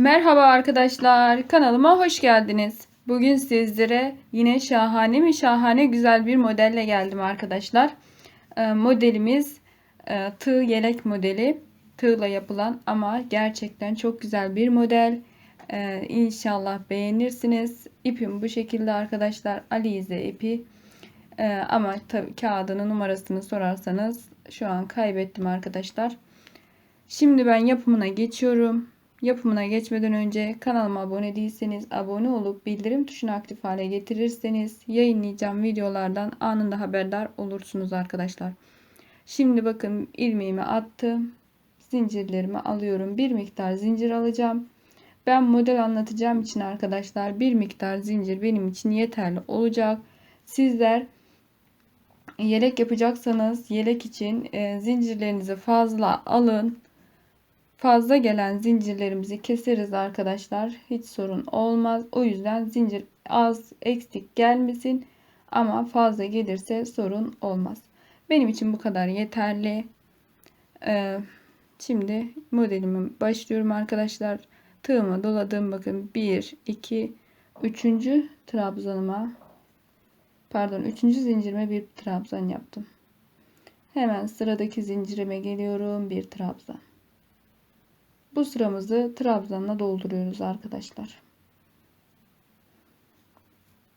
Merhaba arkadaşlar, kanalıma hoş geldiniz. Bugün sizlere yine şahane mi şahane güzel bir modelle geldim arkadaşlar. Ee, modelimiz e, tığ yelek modeli. Tığla yapılan ama gerçekten çok güzel bir model. Ee, inşallah beğenirsiniz. İpim bu şekilde arkadaşlar. Alize ipi. Ee, ama tabii kağıdının numarasını sorarsanız şu an kaybettim arkadaşlar. Şimdi ben yapımına geçiyorum. Yapımına geçmeden önce kanalıma abone değilseniz abone olup bildirim tuşunu aktif hale getirirseniz yayınlayacağım videolardan anında haberdar olursunuz arkadaşlar. Şimdi bakın ilmeğimi attım. Zincirlerimi alıyorum. Bir miktar zincir alacağım. Ben model anlatacağım için arkadaşlar bir miktar zincir benim için yeterli olacak. Sizler yelek yapacaksanız yelek için e, zincirlerinizi fazla alın fazla gelen zincirlerimizi keseriz arkadaşlar. Hiç sorun olmaz. O yüzden zincir az eksik gelmesin ama fazla gelirse sorun olmaz. Benim için bu kadar yeterli. Ee, şimdi modelimi başlıyorum arkadaşlar. Tığımı doladım. Bakın 1, 2, 3. trabzanıma pardon 3. zincirime bir trabzan yaptım. Hemen sıradaki zincirime geliyorum. Bir trabzan. Bu sıramızı trabzanla dolduruyoruz arkadaşlar.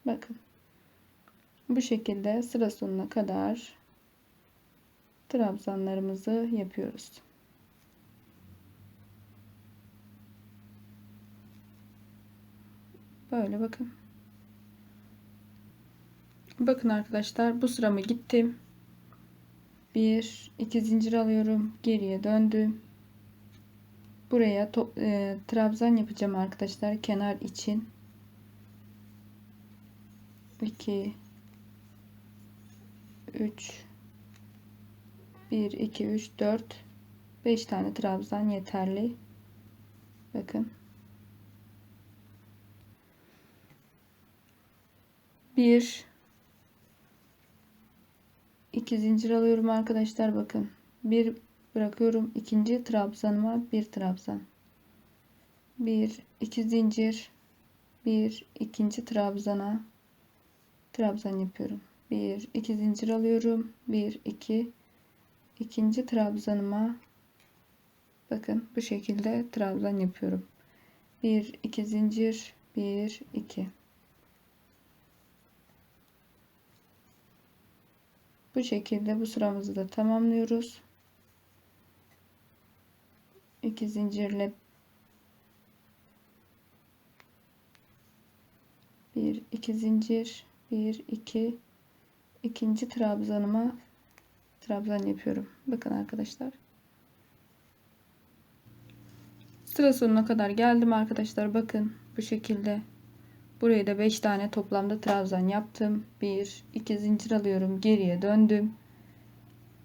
Bakın. Bu şekilde sıra sonuna kadar trabzanlarımızı yapıyoruz. Böyle bakın. Bakın arkadaşlar bu sıramı gittim. Bir, iki zincir alıyorum. Geriye döndüm buraya to, e, trabzan yapacağım arkadaşlar kenar için. 2 3 1 2 3 4 5 tane trabzan yeterli. Bakın. Bir iki zincir alıyorum arkadaşlar bakın. Bir bırakıyorum. ikinci trabzanıma bir trabzan. Bir, iki zincir. Bir, ikinci trabzana trabzan yapıyorum. Bir, iki zincir alıyorum. Bir, iki, ikinci trabzanıma bakın bu şekilde trabzan yapıyorum. Bir, iki zincir. Bir, iki. Bu şekilde bu sıramızı da tamamlıyoruz. 2 zincirle bir iki zincir bir iki. İkinci trabzanıma trabzan yapıyorum. Bakın arkadaşlar. Sıra sonuna kadar geldim arkadaşlar. Bakın bu şekilde. Buraya da 5 tane toplamda trabzan yaptım. 1 2 zincir alıyorum. Geriye döndüm.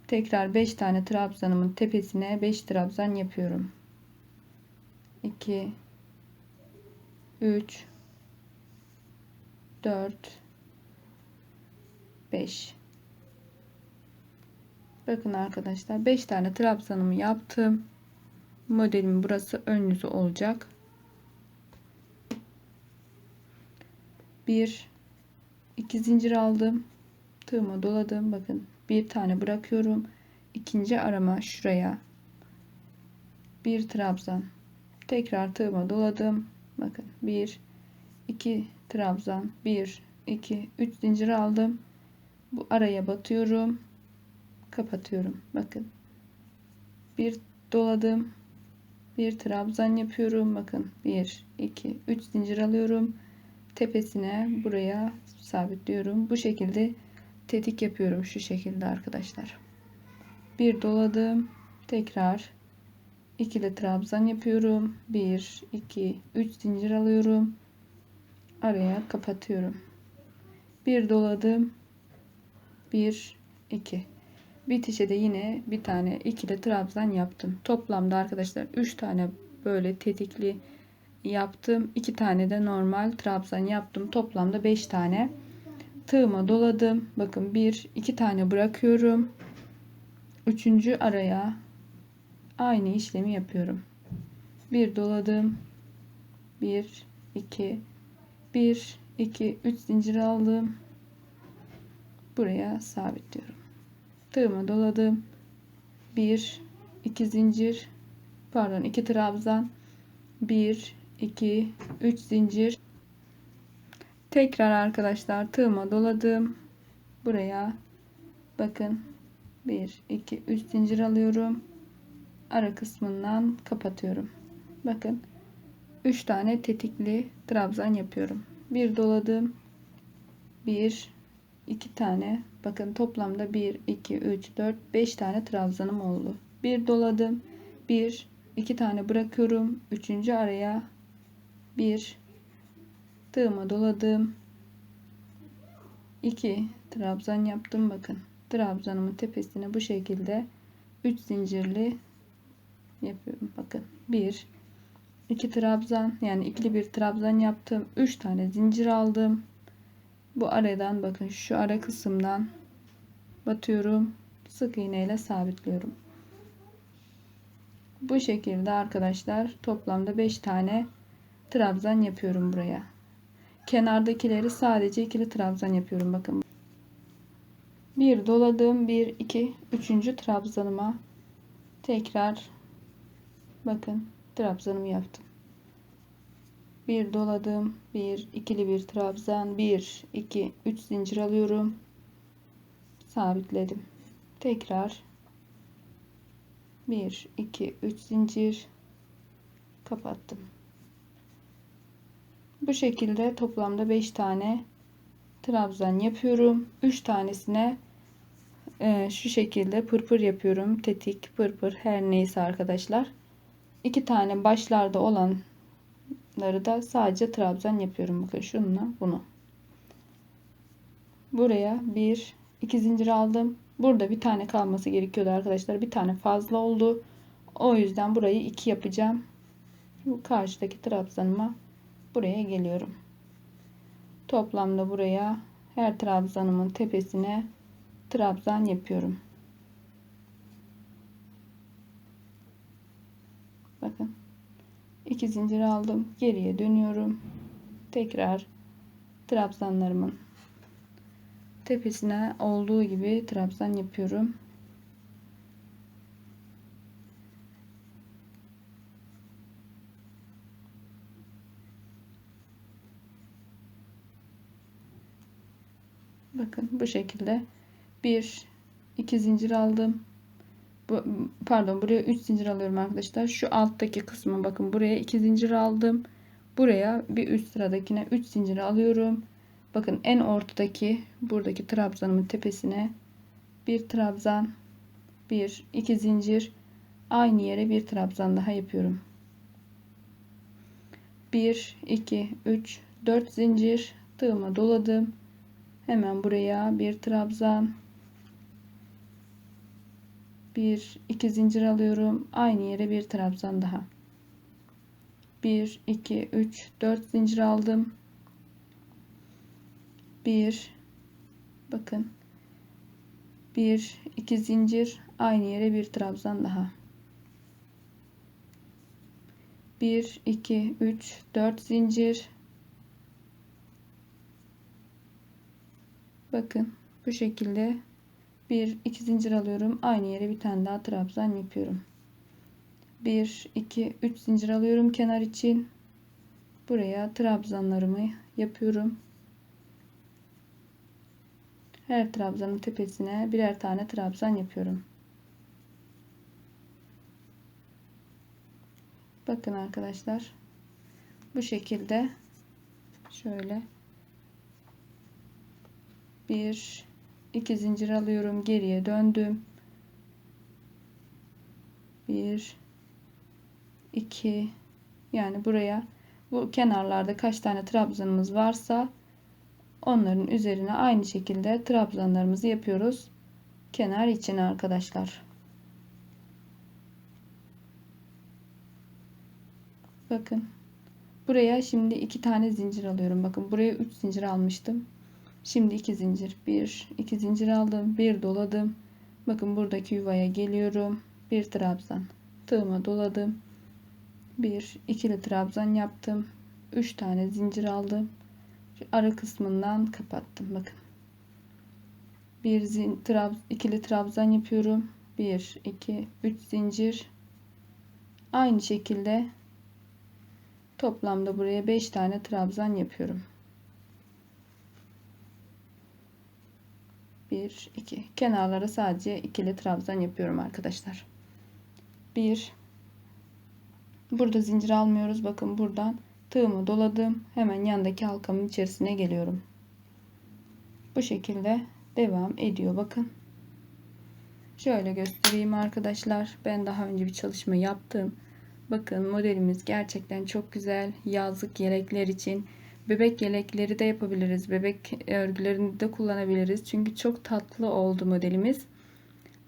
Tekrar 5 tane trabzanımın tepesine 5 trabzan yapıyorum. 2 3 4 5 Bakın arkadaşlar 5 tane trabzanımı yaptım. Modelim burası ön yüzü olacak. 1 2 zincir aldım. Tığıma doladım. Bakın bir tane bırakıyorum ikinci arama şuraya bir trabzan tekrar tığıma doladım. Bakın bir iki trabzan bir iki üç zincir aldım. Bu araya batıyorum. Kapatıyorum. Bakın. Bir doladım. Bir trabzan yapıyorum. Bakın bir iki üç zincir alıyorum. Tepesine buraya sabitliyorum. Bu şekilde tetik yapıyorum şu şekilde arkadaşlar. Bir doladım. Tekrar ikili trabzan yapıyorum. 1 2 3 zincir alıyorum. Araya kapatıyorum. Bir doladım. 1 2 bitişe de yine bir tane ikili trabzan yaptım. Toplamda arkadaşlar 3 tane böyle tetikli yaptım. 2 tane de normal trabzan yaptım. Toplamda 5 tane tığıma doladım. Bakın bir iki tane bırakıyorum. Üçüncü araya aynı işlemi yapıyorum. Bir doladım. 1 2 1 2 3 zincir aldım. Buraya sabitliyorum. Tığımı doladım. 1 2 zincir pardon 2 trabzan 1 2 3 zincir tekrar arkadaşlar tığıma doladım buraya bakın 1 2 3 zincir alıyorum ara kısmından kapatıyorum. Bakın 3 tane tetikli trabzan yapıyorum. Bir doladım 1 2 tane. Bakın toplamda 1 2 3 4 5 tane trabzanım oldu. Bir doladım bir iki tane bırakıyorum. Üçüncü araya bir tığıma doladım. 2 trabzan yaptım bakın. Trabzanımın tepesine bu şekilde 3 zincirli yapıyorum. Bakın 1 2 trabzan yani ikili bir trabzan yaptım. 3 tane zincir aldım. Bu aradan bakın şu ara kısımdan batıyorum. Sık iğne ile sabitliyorum. Bu şekilde arkadaşlar toplamda 5 tane trabzan yapıyorum buraya. Kenardakileri sadece ikili trabzan yapıyorum bakın. Bir doladım. 1 2 3. trabzanıma tekrar bakın trabzanımı yaptım. Bir doladım bir ikili bir trabzan 1 2 3 zincir alıyorum. Sabitledim. Tekrar 1 2 3 zincir kapattım. Bu şekilde toplamda 5 tane trabzan yapıyorum. 3 tanesine e, şu şekilde pırpır yapıyorum. Tetik pırpır her neyse arkadaşlar 2 tane başlarda olanları da sadece trabzan yapıyorum. Bakın şununla bunu. Buraya bir iki zincir aldım. Burada bir tane kalması gerekiyordu arkadaşlar. Bir tane fazla oldu. O yüzden burayı iki yapacağım. Bu karşıdaki trabzanıma buraya geliyorum. Toplamda buraya her trabzanımın tepesine trabzan yapıyorum bakın. İki zincir aldım. Geriye dönüyorum. Tekrar trabzanlarımın tepesine olduğu gibi trabzan yapıyorum. Bakın bu şekilde bir iki zincir aldım bu, pardon buraya 3 zincir alıyorum arkadaşlar. Şu alttaki kısmı bakın buraya 2 zincir aldım. Buraya bir üst sıradakine 3 zincir alıyorum. Bakın en ortadaki buradaki trabzanımın tepesine bir trabzan bir iki zincir. Aynı yere bir trabzan daha yapıyorum. 1 2 3 4 zincir. Tığıma doladım. Hemen buraya bir trabzan bir iki zincir alıyorum. Aynı yere bir trabzan daha. 1 2 3 4 zincir aldım. 1 bakın. 1 2 zincir aynı yere bir trabzan daha. 1 2 3 4 zincir. Bakın bu şekilde bir iki zincir alıyorum. Aynı yere bir tane daha trabzan yapıyorum. 1 2 3 zincir alıyorum kenar için. Buraya trabzanlarımı yapıyorum. Her trabzanın tepesine birer tane trabzan yapıyorum. Bakın arkadaşlar bu şekilde şöyle bir iki zincir alıyorum geriye döndüm. Bir iki. Yani buraya bu kenarlarda kaç tane trabzanımız varsa onların üzerine aynı şekilde trabzanlarımızı yapıyoruz. Kenar için arkadaşlar. Bakın buraya şimdi iki tane zincir alıyorum. Bakın buraya üç zincir almıştım Şimdi iki zincir. Bir, iki zincir aldım. Bir doladım. Bakın buradaki yuvaya geliyorum. Bir trabzan. Tığıma doladım. Bir ikili trabzan yaptım. 3 tane zincir aldım. Şu ara kısmından kapattım. Bakın. Bir zin, trab, ikili trabzan yapıyorum. 1, 2, 3 zincir. Aynı şekilde toplamda buraya 5 tane trabzan yapıyorum. 1, 2. Kenarlara sadece ikili trabzan yapıyorum arkadaşlar. 1. Burada zincir almıyoruz. Bakın buradan tığımı doladım. Hemen yandaki halkamın içerisine geliyorum. Bu şekilde devam ediyor. Bakın. Şöyle göstereyim arkadaşlar. Ben daha önce bir çalışma yaptım. Bakın modelimiz gerçekten çok güzel. Yazlık yelekler için bebek yelekleri de yapabiliriz. Bebek örgülerini de kullanabiliriz. Çünkü çok tatlı oldu modelimiz.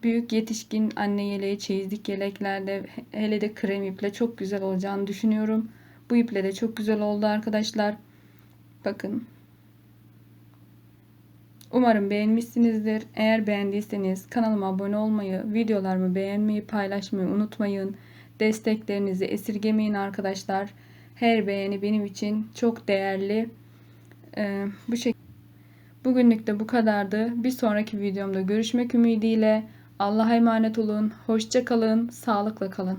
Büyük yetişkin anne yeleği, çeyizlik yeleklerde hele de krem iple çok güzel olacağını düşünüyorum. Bu iple de çok güzel oldu arkadaşlar. Bakın. Umarım beğenmişsinizdir. Eğer beğendiyseniz kanalıma abone olmayı, videolarımı beğenmeyi, paylaşmayı unutmayın. Desteklerinizi esirgemeyin arkadaşlar. Her beğeni benim için çok değerli. Ee, bu şekilde. Bugünlük de bu kadardı. Bir sonraki videomda görüşmek ümidiyle. Allah'a emanet olun. Hoşça kalın. Sağlıkla kalın.